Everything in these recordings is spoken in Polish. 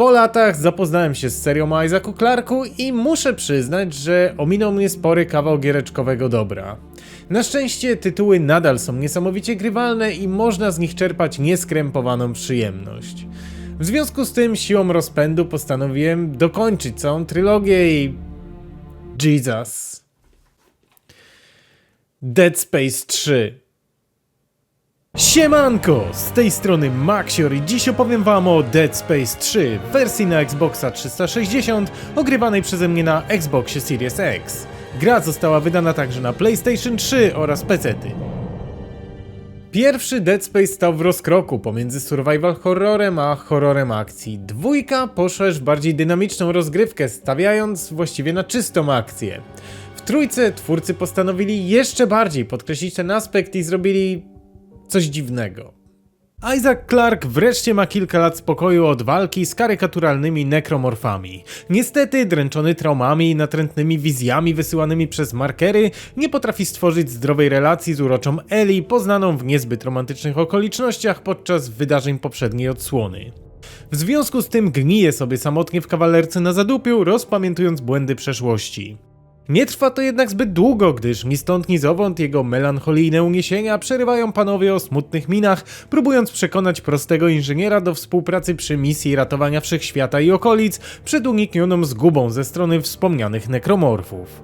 Po latach zapoznałem się z serią o Isaacu Clarku i muszę przyznać, że ominął mnie spory kawał giereczkowego dobra. Na szczęście tytuły nadal są niesamowicie grywalne i można z nich czerpać nieskrępowaną przyjemność. W związku z tym siłą rozpędu postanowiłem dokończyć całą trylogię i... Jesus. Dead Space 3 Siemanko! Z tej strony Maxior i dziś opowiem wam o Dead Space 3 w wersji na Xboxa 360 ogrywanej przeze mnie na Xboxie Series X. Gra została wydana także na PlayStation 3 oraz PC-ty. Pierwszy Dead Space stał w rozkroku pomiędzy survival horrorem a horrorem akcji. Dwójka poszła bardziej dynamiczną rozgrywkę, stawiając właściwie na czystą akcję. W trójce twórcy postanowili jeszcze bardziej podkreślić ten aspekt i zrobili coś dziwnego. Isaac Clarke wreszcie ma kilka lat spokoju od walki z karykaturalnymi nekromorfami. Niestety, dręczony traumami i natrętnymi wizjami wysyłanymi przez markery, nie potrafi stworzyć zdrowej relacji z uroczą Ellie, poznaną w niezbyt romantycznych okolicznościach podczas wydarzeń poprzedniej odsłony. W związku z tym gnije sobie samotnie w kawalerce na zadupiu, rozpamiętując błędy przeszłości. Nie trwa to jednak zbyt długo, gdyż ni stąd ni zowąd jego melancholijne uniesienia przerywają panowie o smutnych minach, próbując przekonać prostego inżyniera do współpracy przy misji ratowania wszechświata i okolic przed uniknioną zgubą ze strony wspomnianych nekromorfów.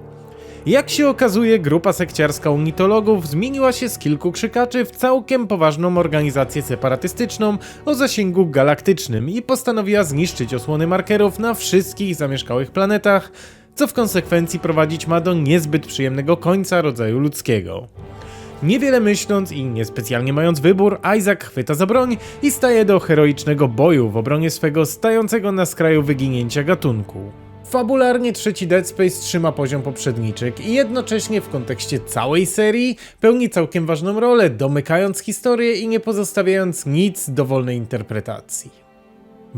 Jak się okazuje, grupa sekciarska unitologów zmieniła się z kilku krzykaczy w całkiem poważną organizację separatystyczną o zasięgu galaktycznym i postanowiła zniszczyć osłony markerów na wszystkich zamieszkałych planetach, co w konsekwencji prowadzić ma do niezbyt przyjemnego końca rodzaju ludzkiego. Niewiele myśląc i niespecjalnie mając wybór, Isaac chwyta za broń i staje do heroicznego boju w obronie swego stającego na skraju wyginięcia gatunku. Fabularnie trzeci Dead Space trzyma poziom poprzedniczek i jednocześnie w kontekście całej serii pełni całkiem ważną rolę, domykając historię i nie pozostawiając nic dowolnej interpretacji.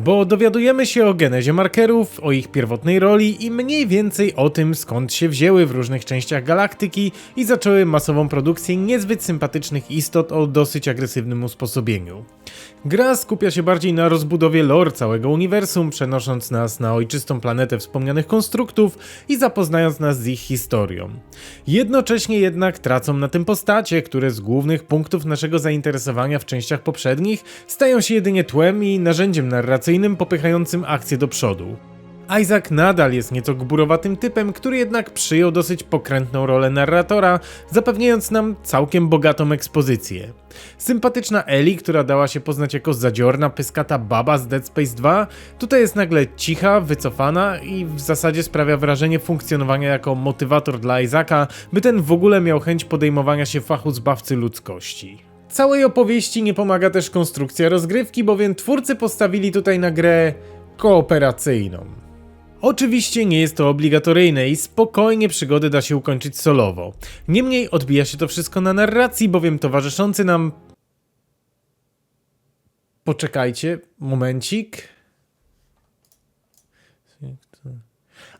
Bo dowiadujemy się o genezie markerów, o ich pierwotnej roli i mniej więcej o tym, skąd się wzięły w różnych częściach galaktyki i zaczęły masową produkcję niezbyt sympatycznych istot o dosyć agresywnym usposobieniu. Gra skupia się bardziej na rozbudowie lore całego uniwersum, przenosząc nas na ojczystą planetę wspomnianych konstruktów i zapoznając nas z ich historią. Jednocześnie jednak tracą na tym postacie, które z głównych punktów naszego zainteresowania w częściach poprzednich stają się jedynie tłem i narzędziem narracyjnym popychającym akcję do przodu. Isaac nadal jest nieco gburowatym typem, który jednak przyjął dosyć pokrętną rolę narratora, zapewniając nam całkiem bogatą ekspozycję. Sympatyczna Ellie, która dała się poznać jako zadziorna, pyskata baba z Dead Space 2, tutaj jest nagle cicha, wycofana i w zasadzie sprawia wrażenie funkcjonowania jako motywator dla Isaaca, by ten w ogóle miał chęć podejmowania się fachu zbawcy ludzkości. Całej opowieści nie pomaga też konstrukcja rozgrywki, bowiem twórcy postawili tutaj na grę kooperacyjną. Oczywiście nie jest to obligatoryjne i spokojnie przygody da się ukończyć solowo. Niemniej odbija się to wszystko na narracji, bowiem towarzyszący nam. Poczekajcie, momencik.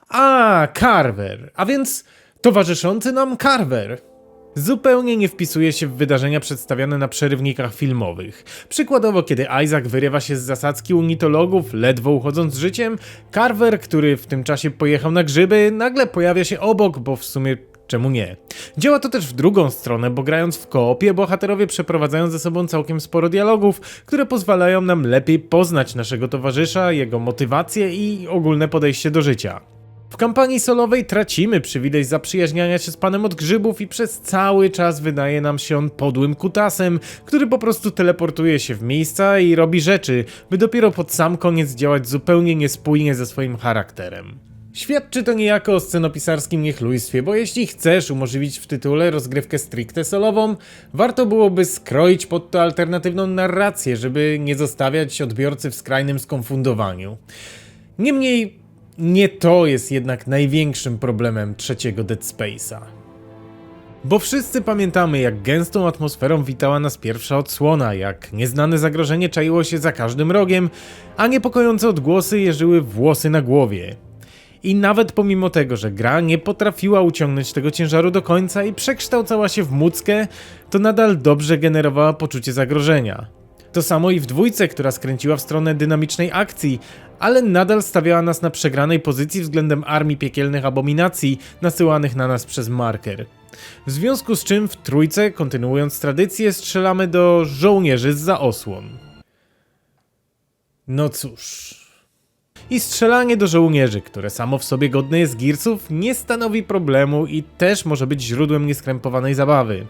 A, Carver. A więc towarzyszący nam Carver zupełnie nie wpisuje się w wydarzenia przedstawiane na przerywnikach filmowych. Przykładowo, kiedy Isaac wyrywa się z zasadzki unitologów, ledwo uchodząc z życiem, Carver, który w tym czasie pojechał na grzyby, nagle pojawia się obok, bo w sumie czemu nie? Działa to też w drugą stronę, bo grając w koopie, bohaterowie przeprowadzają ze sobą całkiem sporo dialogów, które pozwalają nam lepiej poznać naszego towarzysza, jego motywacje i ogólne podejście do życia. W kampanii solowej tracimy przywilej zaprzyjaźniania się z panem od grzybów i przez cały czas wydaje nam się on podłym kutasem, który po prostu teleportuje się w miejsca i robi rzeczy, by dopiero pod sam koniec działać zupełnie niespójnie ze swoim charakterem. Świadczy to niejako o scenopisarskim niechlujstwie, bo jeśli chcesz umożliwić w tytule rozgrywkę stricte solową, warto byłoby skroić pod to alternatywną narrację, żeby nie zostawiać odbiorcy w skrajnym skonfundowaniu. Niemniej nie to jest jednak największym problemem trzeciego Dead Space'a. Bo wszyscy pamiętamy, jak gęstą atmosferą witała nas pierwsza odsłona, jak nieznane zagrożenie czaiło się za każdym rogiem, a niepokojące odgłosy jeżyły włosy na głowie. I nawet pomimo tego, że gra nie potrafiła uciągnąć tego ciężaru do końca i przekształcała się w muckę, to nadal dobrze generowała poczucie zagrożenia. To samo i w dwójce, która skręciła w stronę dynamicznej akcji, ale nadal stawiała nas na przegranej pozycji względem armii piekielnych abominacji nasyłanych na nas przez marker. W związku z czym w trójce, kontynuując tradycję, strzelamy do żołnierzy z osłon. No cóż. I strzelanie do żołnierzy, które samo w sobie godne jest Gearsów, nie stanowi problemu i też może być źródłem nieskrępowanej zabawy.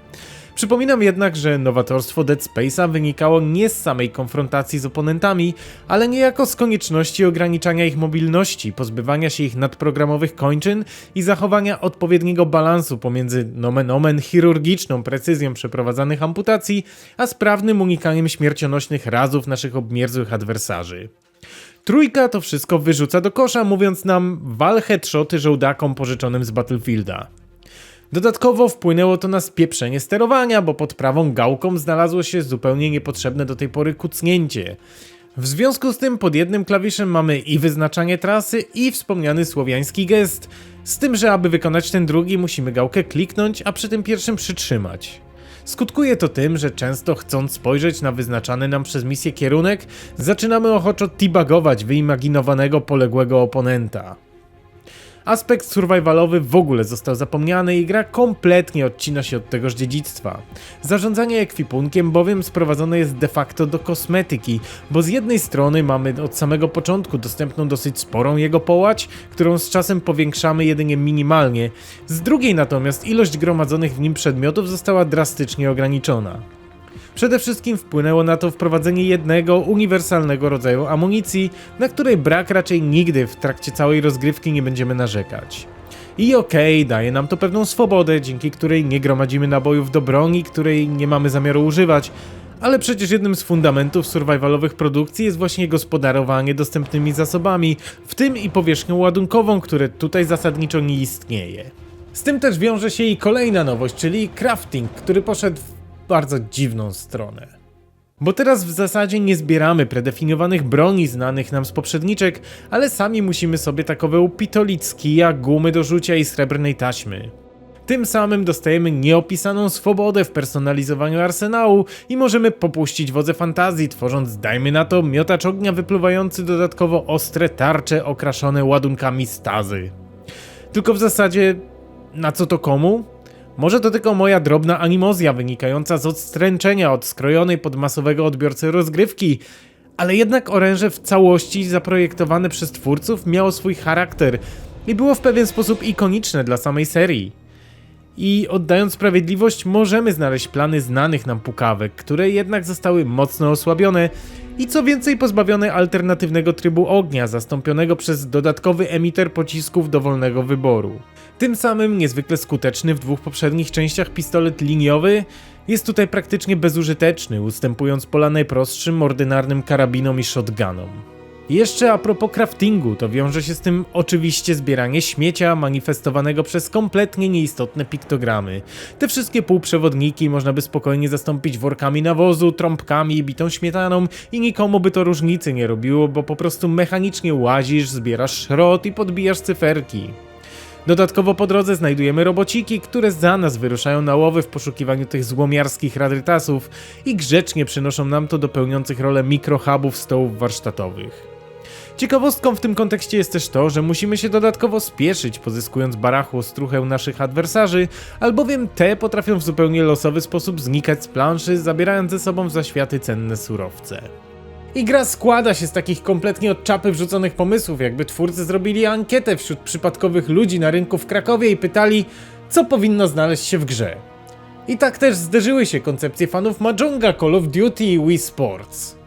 Przypominam jednak, że nowatorstwo Dead Space'a wynikało nie z samej konfrontacji z oponentami, ale niejako z konieczności ograniczania ich mobilności, pozbywania się ich nadprogramowych kończyn i zachowania odpowiedniego balansu pomiędzy nomen omen chirurgiczną precyzją przeprowadzanych amputacji, a sprawnym unikaniem śmiercionośnych razów naszych obmierzłych adwersarzy. Trójka to wszystko wyrzuca do kosza, mówiąc nam wal headshoty żołdakom pożyczonym z Battlefielda. Dodatkowo wpłynęło to na spieprzenie sterowania, bo pod prawą gałką znalazło się zupełnie niepotrzebne do tej pory kucnięcie. W związku z tym pod jednym klawiszem mamy i wyznaczanie trasy i wspomniany słowiański gest, z tym, że aby wykonać ten drugi musimy gałkę kliknąć, a przy tym pierwszym przytrzymać. Skutkuje to tym, że często chcąc spojrzeć na wyznaczany nam przez misję kierunek, zaczynamy ochoczo debugować wyimaginowanego poległego oponenta. Aspekt survivalowy w ogóle został zapomniany i gra kompletnie odcina się od tegoż dziedzictwa. Zarządzanie ekwipunkiem bowiem sprowadzone jest de facto do kosmetyki, bo z jednej strony mamy od samego początku dostępną dosyć sporą jego połać, którą z czasem powiększamy jedynie minimalnie, z drugiej natomiast ilość gromadzonych w nim przedmiotów została drastycznie ograniczona. Przede wszystkim wpłynęło na to wprowadzenie jednego uniwersalnego rodzaju amunicji, na której brak raczej nigdy w trakcie całej rozgrywki nie będziemy narzekać. I okej, okay, daje nam to pewną swobodę, dzięki której nie gromadzimy nabojów do broni, której nie mamy zamiaru używać, ale przecież jednym z fundamentów survivalowych produkcji jest właśnie gospodarowanie dostępnymi zasobami, w tym i powierzchnią ładunkową, które tutaj zasadniczo nie istnieje. Z tym też wiąże się i kolejna nowość, czyli crafting, który poszedł w bardzo dziwną stronę. Bo teraz w zasadzie nie zbieramy predefiniowanych broni znanych nam z poprzedniczek, ale sami musimy sobie takowe upitolić z kija, gumy do rzucia i srebrnej taśmy. Tym samym dostajemy nieopisaną swobodę w personalizowaniu arsenału i możemy popuścić wodze fantazji, tworząc, dajmy na to, miotacz ognia wypluwający dodatkowo ostre tarcze okraszone ładunkami stazy. Tylko w zasadzie, na co to komu? Może to tylko moja drobna animozja wynikająca z odstręczenia od skrojonej pod masowego odbiorcy rozgrywki, ale jednak oręże w całości zaprojektowane przez twórców miało swój charakter i było w pewien sposób ikoniczne dla samej serii. I oddając sprawiedliwość, możemy znaleźć plany znanych nam pukawek, które jednak zostały mocno osłabione i co więcej pozbawione alternatywnego trybu ognia, zastąpionego przez dodatkowy emiter pocisków dowolnego wyboru. Tym samym niezwykle skuteczny w dwóch poprzednich częściach pistolet liniowy jest tutaj praktycznie bezużyteczny, ustępując pola najprostszym, ordynarnym karabinom i shotgunom. Jeszcze a propos craftingu, to wiąże się z tym oczywiście zbieranie śmiecia manifestowanego przez kompletnie nieistotne piktogramy. Te wszystkie półprzewodniki można by spokojnie zastąpić workami nawozu, trąbkami bitą śmietaną i nikomu by to różnicy nie robiło, bo po prostu mechanicznie łazisz, zbierasz szrot i podbijasz cyferki. Dodatkowo po drodze znajdujemy robociki, które za nas wyruszają na łowy w poszukiwaniu tych złomiarskich rarytasów i grzecznie przynoszą nam to do pełniących rolę mikrohubów stołów warsztatowych. Ciekawostką w tym kontekście jest też to, że musimy się dodatkowo spieszyć, pozyskując barachło struchę naszych adwersarzy, albowiem te potrafią w zupełnie losowy sposób znikać z planszy, zabierając ze sobą w zaświaty cenne surowce. I gra składa się z takich kompletnie od czapy wrzuconych pomysłów, jakby twórcy zrobili ankietę wśród przypadkowych ludzi na rynku w Krakowie i pytali, co powinno znaleźć się w grze. I tak też zderzyły się koncepcje fanów Mahjonga, Call of Duty i Wii Sports.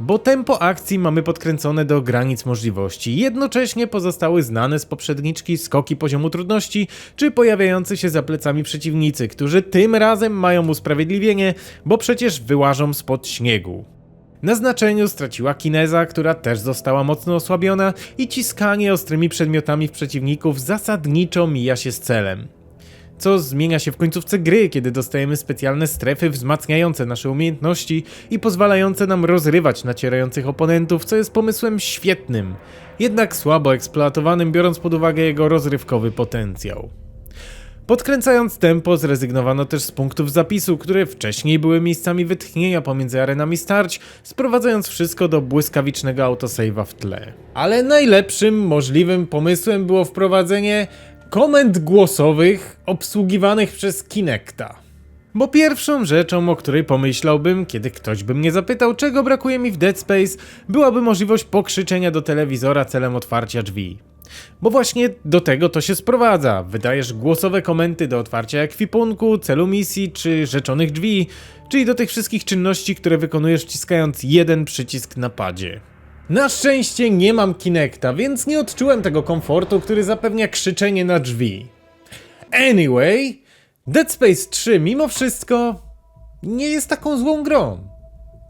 Bo tempo akcji mamy podkręcone do granic możliwości, jednocześnie pozostały znane z poprzedniczki skoki poziomu trudności, czy pojawiający się za plecami przeciwnicy, którzy tym razem mają usprawiedliwienie, bo przecież wyłażą spod śniegu. Na znaczeniu straciła kineza, która też została mocno osłabiona i ciskanie ostrymi przedmiotami w przeciwników zasadniczo mija się z celem. Co zmienia się w końcówce gry, kiedy dostajemy specjalne strefy wzmacniające nasze umiejętności i pozwalające nam rozrywać nacierających oponentów, co jest pomysłem świetnym, jednak słabo eksploatowanym biorąc pod uwagę jego rozrywkowy potencjał. Podkręcając tempo, zrezygnowano też z punktów zapisu, które wcześniej były miejscami wytchnienia pomiędzy arenami starć, sprowadzając wszystko do błyskawicznego autosave'a w tle. Ale najlepszym możliwym pomysłem było wprowadzenie komend głosowych obsługiwanych przez Kinecta. Bo pierwszą rzeczą, o której pomyślałbym, kiedy ktoś by mnie zapytał, czego brakuje mi w Dead Space, byłaby możliwość pokrzyczenia do telewizora celem otwarcia drzwi. Bo właśnie do tego to się sprowadza. Wydajesz głosowe komendy do otwarcia ekwipunku, celu misji czy rzeczonych drzwi, czyli do tych wszystkich czynności, które wykonujesz wciskając jeden przycisk na padzie. Na szczęście nie mam Kinecta, więc nie odczułem tego komfortu, który zapewnia krzyczenie na drzwi. Anyway, Dead Space 3 mimo wszystko nie jest taką złą grą.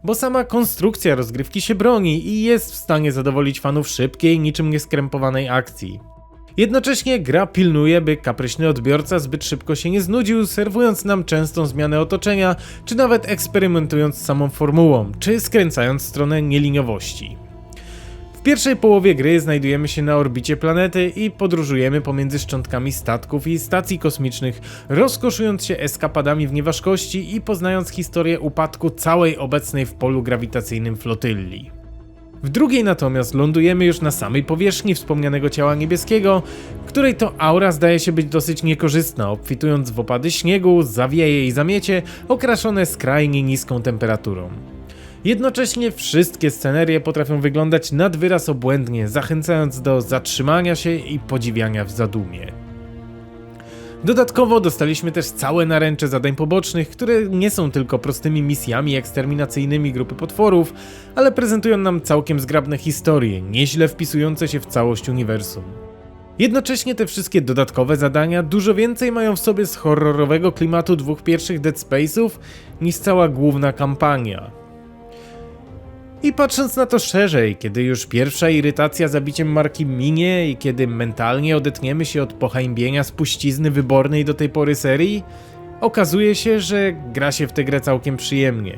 Bo sama konstrukcja rozgrywki się broni i jest w stanie zadowolić fanów szybkiej, niczym nieskrępowanej akcji. Jednocześnie gra pilnuje, by kapryśny odbiorca zbyt szybko się nie znudził, serwując nam częstą zmianę otoczenia, czy nawet eksperymentując z samą formułą, czy skręcając stronę nieliniowości. W pierwszej połowie gry znajdujemy się na orbicie planety i podróżujemy pomiędzy szczątkami statków i stacji kosmicznych, rozkoszując się eskapadami w nieważkości i poznając historię upadku całej obecnej w polu grawitacyjnym flotylli. W drugiej natomiast lądujemy już na samej powierzchni wspomnianego ciała niebieskiego, której to aura zdaje się być dosyć niekorzystna, obfitując w opady śniegu, zawieje i zamiecie, okraszone skrajnie niską temperaturą. Jednocześnie wszystkie scenerie potrafią wyglądać nad wyraz obłędnie, zachęcając do zatrzymania się i podziwiania w zadumie. Dodatkowo dostaliśmy też całe naręcze zadań pobocznych, które nie są tylko prostymi misjami eksterminacyjnymi grupy potworów, ale prezentują nam całkiem zgrabne historie, nieźle wpisujące się w całość uniwersum. Jednocześnie te wszystkie dodatkowe zadania dużo więcej mają w sobie z horrorowego klimatu dwóch pierwszych Dead Space'ów niż cała główna kampania. I patrząc na to szerzej, kiedy już pierwsza irytacja zabiciem marki minie i kiedy mentalnie odetniemy się od pohańbienia spuścizny wybornej do tej pory serii, okazuje się, że gra się w tę grę całkiem przyjemnie.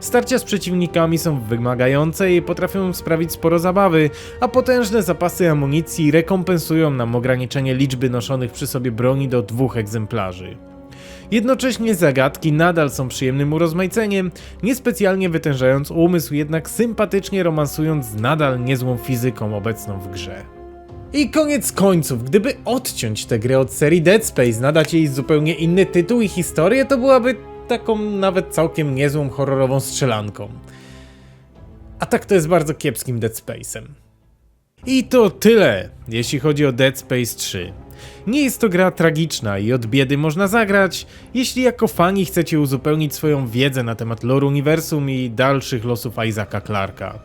Starcia z przeciwnikami są wymagające i potrafią sprawić sporo zabawy, a potężne zapasy amunicji rekompensują nam ograniczenie liczby noszonych przy sobie broni do dwóch egzemplarzy. Jednocześnie zagadki nadal są przyjemnym urozmaiceniem, niespecjalnie wytężając umysł, jednak sympatycznie romansując z nadal niezłą fizyką obecną w grze. I koniec końców, gdyby odciąć tę grę od serii Dead Space, nadać jej zupełnie inny tytuł i historię, to byłaby taką nawet całkiem niezłą horrorową strzelanką. A tak to jest bardzo kiepskim Dead Space'em. I to tyle, jeśli chodzi o Dead Space 3. Nie jest to gra tragiczna i od biedy można zagrać, jeśli jako fani chcecie uzupełnić swoją wiedzę na temat lore uniwersum i dalszych losów Isaaca Clarka.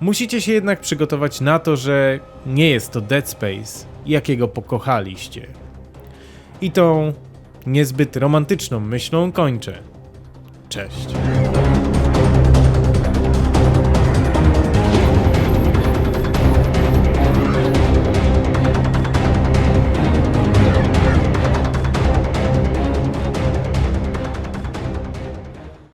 Musicie się jednak przygotować na to, że nie jest to Dead Space, jakiego pokochaliście. I tą niezbyt romantyczną myślą kończę. Cześć.